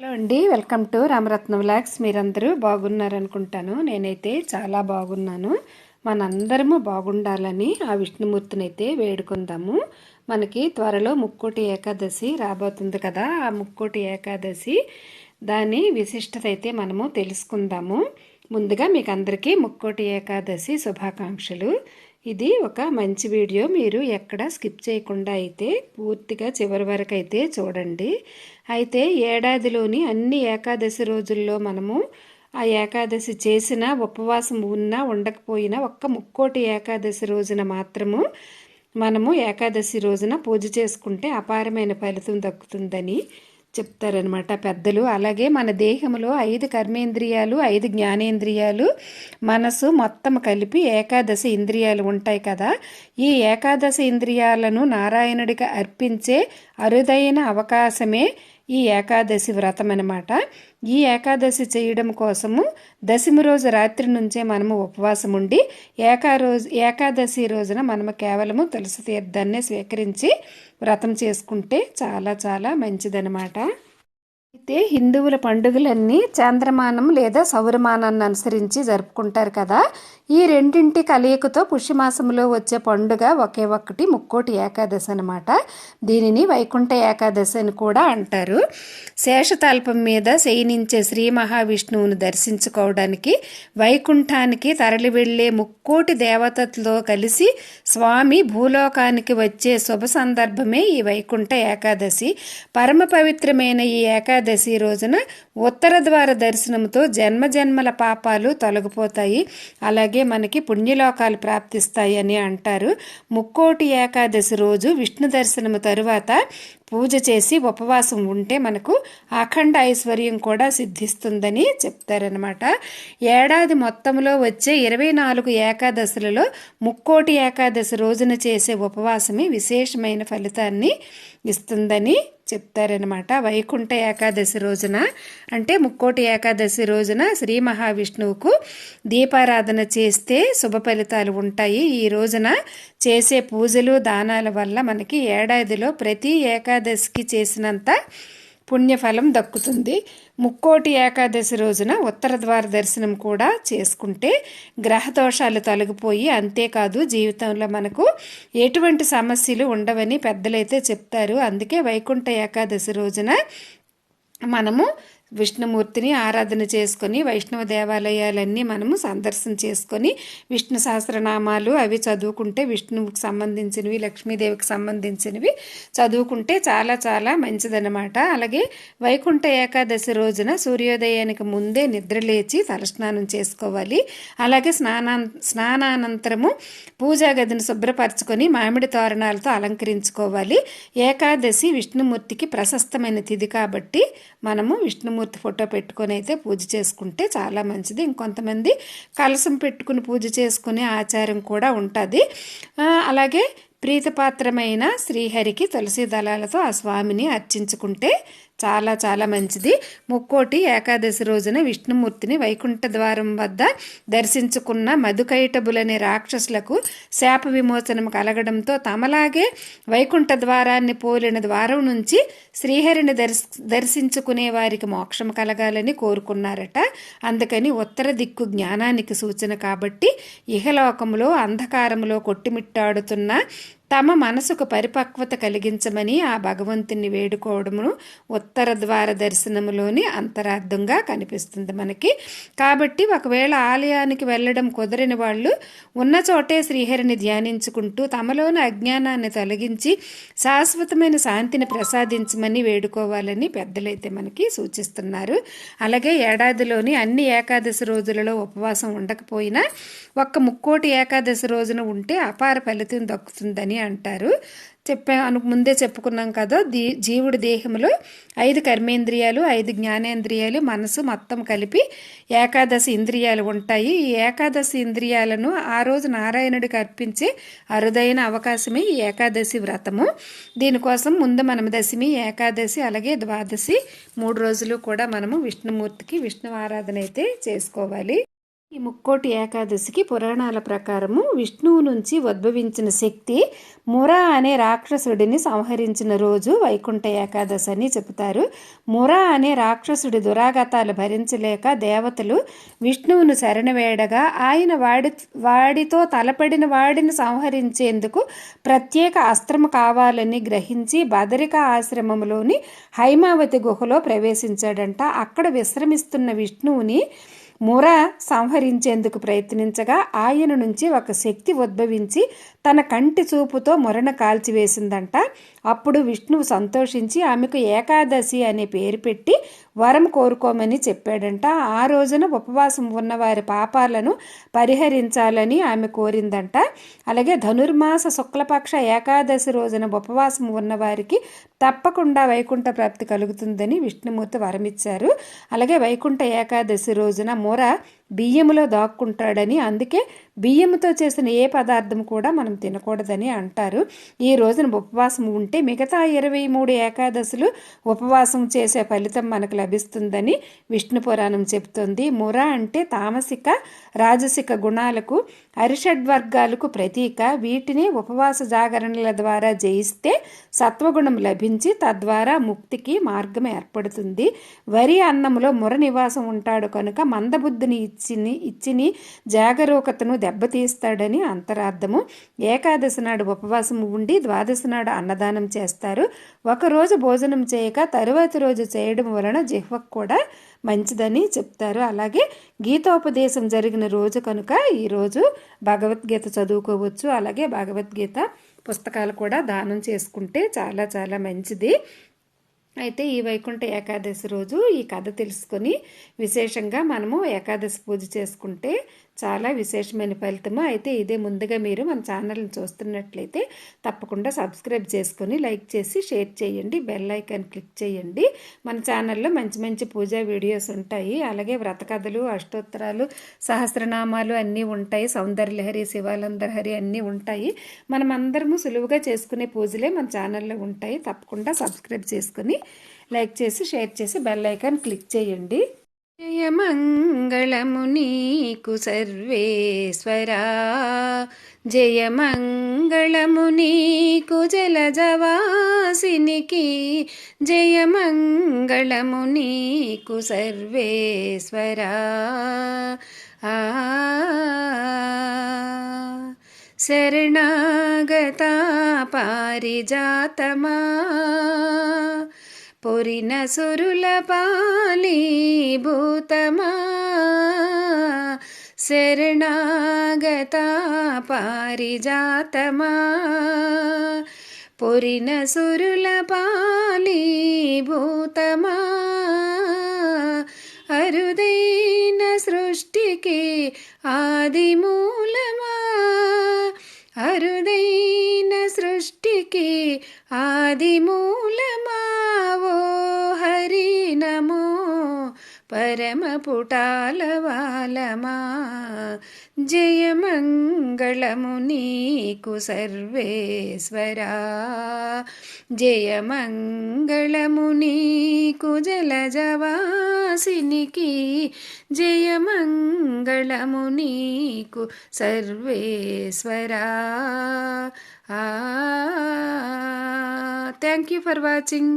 Hello అండి welcome to Ramaratna vlogs. మీరందరూ బాగున్నారనుకుంటాను. నేనైతే చాలా బాగున్నాను. మనందరము బాగుండాలని ఆ విష్ణుమూర్తిని అయితే వేడుకుందాము. మనకి త్వరలో ముక్కోటి ఏకాదశి రాబోతుంది కదా ఆ ముక్కోటి ఏకాదశి దాని విశిష్టత అయితే మనము తెలుసుకుందాము. ముందుగా మీకు అందరికీ ముక్కోటి ఏకాదశి శుభాకాంక్షలు. ఇది ఒక మంచి వీడియో. మీరు ఎక్కడ స్కిప్ చేయకుండా అయితే పూర్తిగా చివరి వరకు అయితే చూడండి. అయితే ఏడాదిలోని అన్ని ఏకాదశి రోజుల్లో మనము ఆ ఏకాదశి చేసిన ఉపవాసం ఉన్నా ఉండకపోయినా ఒక్క ముక్కోటి ఏకాదశి రోజున మాత్రము మనము ఏకాదశి రోజున పూజ చేసుకుంటే అపారమైన ఫలితం దక్కుతుందని చెప్తారనమాట పెద్దలు. అలాగే మన దేహంలో ఐదు కర్మేంద్రియాలు ఐదు జ్ఞానేంద్రియాలు మనసు మొత్తం కలిపి ఏకాదశి ఇంద్రియాలు ఉంటాయి కదా. ఈ ఏకాదశి ఇంద్రియాలను నారాయణుడికి అర్పించే అరుదైన అవకాశమే ఈ ఏకాదశి వ్రతం అనమాట ఈ ఏకాదశి చేయడం కోసము దశమి రోజు రాత్రి నుంచే మనము ఉపవాసం ఉండి ఏకా రోజు ఏకాదశి రోజున మనము కేవలము తులసి తీర్థాన్ని స్వీకరించి వ్రతం చేసుకుంటే చాలా చాలా మంచిదనమాట అయితే హిందువుల పండుగలన్నీ చాంద్రమానం లేదా సౌరమానాన్ని అనుసరించి జరుపుకుంటారు కదా. ఈ రెండింటి కలయికతో పుష్యమాసంలో వచ్చే పండుగ ఒకే ఒక్కటి ముక్కోటి ఏకాదశి అనమాట దీనిని వైకుంఠ ఏకాదశి అని కూడా అంటారు. శేషతల్పం మీద శయనించే శ్రీ మహావిష్ణువును దర్శించుకోవడానికి వైకుంఠానికి తరలి వెళ్ళే ముక్కోటి దేవతలతో కలిసి స్వామి భూలోకానికి వచ్చే శుభ సందర్భమే ఈ వైకుంఠ ఏకాదశి. పరమ పవిత్రమైన ఈ ఏకాదశి ఏకాదశి రోజున ఉత్తర ద్వార దర్శనంతో జన్మజన్మల పాపాలు తొలగిపోతాయి. అలాగే మనకి పుణ్యలోకాలు ప్రాప్తిస్తాయి అని అంటారు. ముక్కోటి ఏకాదశి రోజు విష్ణు దర్శనము తరువాత పూజ చేసి ఉపవాసం ఉంటే మనకు అఖండ ఐశ్వర్యం కూడా సిద్ధిస్తుందని చెప్తారనమాట ఏడాది మొత్తంలో వచ్చే ఇరవై నాలుగు ఏకాదశులలో ముక్కోటి ఏకాదశి రోజున చేసే ఉపవాసమే విశేషమైన ఫలితాన్ని ఇస్తుందని చెప్తారనమాట వైకుంఠ ఏకాదశి రోజున అంటే ముక్కోటి ఏకాదశి రోజున శ్రీ మహావిష్ణువుకు దీపారాధన చేస్తే శుభ ఫలితాలు ఉంటాయి. ఈ రోజున చేసే పూజలు దానాల వల్ల మనకి ఏడాదిలో ప్రతి ఏకాదశికి చేసినంత పుణ్యఫలం దక్కుతుంది. ముక్కోటి ఏకాదశి రోజున ఉత్తర ద్వార దర్శనం కూడా చేసుకుంటే గ్రహదోషాలు తొలగిపోయి అంతేకాదు జీవితంలో మనకు ఎటువంటి సమస్యలు ఉండవని పెద్దలైతే చెప్తారు. అందుకే వైకుంఠ ఏకాదశి రోజున మనము విష్ణుమూర్తిని ఆరాధన చేసుకొని వైష్ణవ దేవాలయాలన్నీ మనము సందర్శన చేసుకొని విష్ణు సహస్రనామాలు అవి చదువుకుంటే విష్ణువుకి సంబంధించినవి లక్ష్మీదేవికి సంబంధించినవి చదువుకుంటే చాలా చాలా మంచిదన్నమాట. అలాగే వైకుంఠ ఏకాదశి రోజున సూర్యోదయానికి ముందే నిద్రలేచి తలస్నానం చేసుకోవాలి. అలాగే స్నానా స్నానానంతరము పూజా గదిని శుభ్రపరచుకొని మామిడి తోరణాలతో అలంకరించుకోవాలి. ఏకాదశి విష్ణుమూర్తికి ప్రశస్తమైన తిథి కాబట్టి మనము విష్ణు విష్ణుమూర్తి ఫోటో పెట్టుకొని అయితే పూజ చేసుకుంటే చాలా మంచిది. ఇంకొంతమంది కలసం పెట్టుకుని పూజ చేసుకునే ఆచారం కూడా ఉంటుంది. అలాగే ప్రీతిపాత్రమైన శ్రీహరికి తులసి దళాలతో ఆ స్వామిని అర్చించుకుంటే చాలా చాలా మంచిది. ముక్కోటి ఏకాదశి రోజున విష్ణుమూర్తిని వైకుంఠ ద్వారం వద్ద దర్శించుకున్న మధుకైటబులనే రాక్షసులకు శాప విమోచనం కలగడంతో తమలాగే వైకుంఠ ద్వారాన్ని పోలిన ద్వారం నుంచి శ్రీహరిని దర్శ దర్శించుకునే వారికి మోక్షం కలగాలని కోరుకున్నారట. అందుకని ఉత్తర దిక్కు జ్ఞానానికి సూచన కాబట్టి ఇహలోకంలో అంధకారంలో కొట్టిమిట్టాడుతున్న తమ మనసుకు పరిపక్వత కలిగించమని ఆ భగవంతుని వేడుకోవడము ఉత్తర ద్వార దర్శనములోని అంతరార్థంగా కనిపిస్తుంది మనకి. కాబట్టి ఒకవేళ ఆలయానికి వెళ్ళడం కుదరని వాళ్ళు ఉన్న చోటే శ్రీహరిని ధ్యానించుకుంటూ తమలోని అజ్ఞానాన్ని తొలగించి శాశ్వతమైన శాంతిని ప్రసాదించమని వేడుకోవాలని పెద్దలైతే మనకి సూచిస్తున్నారు. అలాగే ఏడాదిలోని అన్ని ఏకాదశి రోజులలో ఉపవాసం ఉండకపోయినా ఒక్క ముక్కోటి ఏకాదశి రోజున ఉంటే అపార ఫలితం దక్కుతుందని అని అంటారు. చెప్పా ముందే చెప్పుకున్నాం కదా దీ జీవుడి దేహంలో ఐదు కర్మేంద్రియాలు ఐదు జ్ఞానేంద్రియాలు మనసు మొత్తం కలిపి ఏకాదశి ఇంద్రియాలు ఉంటాయి. ఈ ఏకాదశి ఇంద్రియాలను ఆ రోజు నారాయణుడికి అర్పించే అరుదైన అవకాశమే ఈ ఏకాదశి వ్రతము. దీనికోసం ముందు మనం దశమి ఏకాదశి అలాగే ద్వాదశి మూడు రోజులు కూడా మనము విష్ణుమూర్తికి విష్ణు ఆరాధన అయితే చేసుకోవాలి. ఈ ముక్కోటి ఏకాదశికి పురాణాల ప్రకారము విష్ణువు నుంచి ఉద్భవించిన శక్తి మురా అనే రాక్షసుడిని సంహరించిన రోజు వైకుంఠ ఏకాదశి అని చెబుతారు. మురా అనే రాక్షసుడి దురాగతాలు భరించలేక దేవతలు విష్ణువును శరణవేడగా ఆయన వాడి వాడితో తలపడిన వాడిని సంహరించేందుకు ప్రత్యేక అస్త్రము కావాలని గ్రహించి బదరిక ఆశ్రమంలోని హైమావతి గుహలో ప్రవేశించాడంట. అక్కడ విశ్రమిస్తున్న విష్ణువుని ముర సంహరించేందుకు ప్రయత్నించగా ఆయన నుంచి ఒక శక్తి ఉద్భవించి తన కంటి చూపుతో మొరణ కాల్చివేసిందంట. అప్పుడు విష్ణువు సంతోషించి ఆమెకు ఏకాదశి అనే పేరు పెట్టి వరం కోరుకోమని చెప్పాడంట. ఆ రోజున ఉపవాసం ఉన్నవారి పాపాలను పరిహరించాలని ఆమె కోరిందంట. అలాగే ధనుర్మాస శుక్లపక్ష ఏకాదశి రోజున ఉపవాసం ఉన్నవారికి తప్పకుండా వైకుంఠ ప్రాప్తి కలుగుతుందని విష్ణుమూర్తి వరమిచ్చారు. అలాగే వైకుంఠ ఏకాదశి రోజున మొర బియ్యములో దాక్కుంటాడని అందుకే బియ్యంతో చేసిన ఏ పదార్థం కూడా మనం తినకూడదని అంటారు. ఈ రోజున ఉపవాసం ఉంటే మిగతా ఇరవై మూడు ఏకాదశులు ఉపవాసం చేసే ఫలితం మనకు లభిస్తుందని విష్ణు పురాణం చెబుతుంది. ముర అంటే తామసిక రాజసిక గుణాలకు అరిషడ్వర్గాలకు ప్రతీక. వీటిని ఉపవాస జాగరణల ద్వారా జయిస్తే సత్వగుణం లభించి తద్వారా ముక్తికి మార్గం ఏర్పడుతుంది. వరి అన్నంలో ముర నివాసం ఉంటాడు కనుక మందబుద్ధిని ఇచ్చిని ఇచ్చిని జాగరూకతను దెబ్బతీస్తాడని అంతరార్థము. ఏకాదశి నాడు ఉపవాసం ఉండి ద్వాదశి నాడు అన్నదానం చేస్తారు. ఒకరోజు భోజనం చేయక తరువాతి రోజు చేయడం వలన జిహ్వకు కూడా మంచిదని చెప్తారు. అలాగే గీతోపదేశం జరిగిన రోజు కనుక ఈరోజు భగవద్గీత చదువుకోవచ్చు. అలాగే భగవద్గీత పుస్తకాలు కూడా దానం చేసుకుంటే చాలా చాలా మంచిది. అయితే ఈ వైకుంఠ ఏకాదశి రోజు ఈ కథ తెలుసుకొని విశేషంగా మనము ఏకాదశి పూజ చేసుకుంటే చాలా విశేషమైన ఫలితము. అయితే ఇదే ముందుగా మీరు మన ఛానల్ని చూస్తున్నట్లయితే తప్పకుండా సబ్స్క్రైబ్ చేసుకొని లైక్ చేసి షేర్ చేయండి. బెల్ ఐకాన్ క్లిక్ చేయండి. మన ఛానల్లో మంచి మంచి పూజా వీడియోస్ ఉంటాయి. అలాగే వ్రతకథలు అష్టోత్తరాలు సహస్రనామాలు అన్నీ ఉంటాయి. సౌందర్యలహరి శివాలందరహరి అన్నీ ఉంటాయి. మనం అందరము సులువుగా చేసుకునే పూజలే మన ఛానల్లో ఉంటాయి. తప్పకుండా సబ్స్క్రైబ్ చేసుకొని లైక్ చేసి షేర్ చేసి బెల్ ఐకాన్ క్లిక్ చేయండి. జయమంగళము నీకు సర్వేశ్వరా. జయమంగళము నీకు జలజవాసినికి. జయమంగళము నీకు సర్వేశ్వరా. ఆ శరణాగత పారిజాతమా. పొరిన సురుల పాలీభూతమా శరణాగత పారిజాతమా. పొరిన సురుల పాలీభూతమా అరుదైన సృష్టికి ఆదిమూలమా. అరుదైన సృష్టికి ఆదిమూలమా. ఓ పరమ పుటాలవాలమా జయమంగళము నీకు సర్వేశ్వరా జయమంగళము నీకు జలజవాసినికి జయమంగళము నీకు సర్వేశ్వరా థ్యాంక్ యూ ఫర్ వాచింగ్